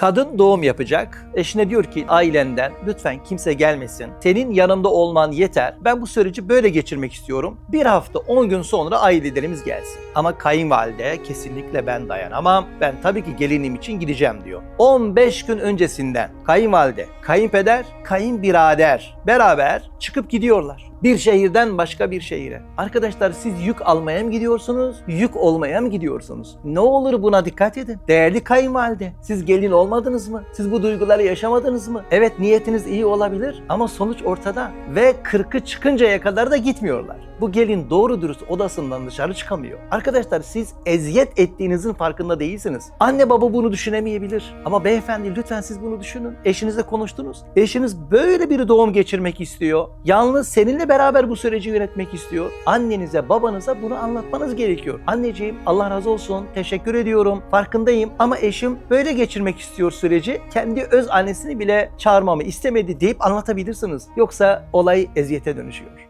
Kadın doğum yapacak. Eşine diyor ki ailenden lütfen kimse gelmesin. Senin yanımda olman yeter. Ben bu süreci böyle geçirmek istiyorum. Bir hafta 10 gün sonra ailelerimiz gelsin. Ama kayınvalide kesinlikle ben dayanamam. Ben tabii ki gelinim için gideceğim diyor. 15 gün öncesinden kayınvalide, kayınpeder, kayınbirader beraber çıkıp gidiyorlar. Bir şehirden başka bir şehire. Arkadaşlar siz yük almaya mı gidiyorsunuz? Yük olmaya mı gidiyorsunuz? Ne olur buna dikkat edin. Değerli kayınvalide, siz gelin olmadınız mı? Siz bu duyguları yaşamadınız mı? Evet niyetiniz iyi olabilir ama sonuç ortada. Ve kırkı çıkıncaya kadar da gitmiyorlar. Bu gelin doğru dürüst odasından dışarı çıkamıyor. Arkadaşlar siz eziyet ettiğinizin farkında değilsiniz. Anne baba bunu düşünemeyebilir. Ama beyefendi lütfen siz bunu düşünün. Eşinizle konuştunuz. Eşiniz böyle bir doğum geçirmek istiyor. Yalnız seninle beraber bu süreci yönetmek istiyor. Annenize, babanıza bunu anlatmanız gerekiyor. Anneciğim Allah razı olsun. Teşekkür ediyorum. Farkındayım ama eşim böyle geçirmek istiyor süreci. Kendi öz annesini bile çağırmamı istemedi deyip anlatabilirsiniz. Yoksa olay eziyete dönüşüyor.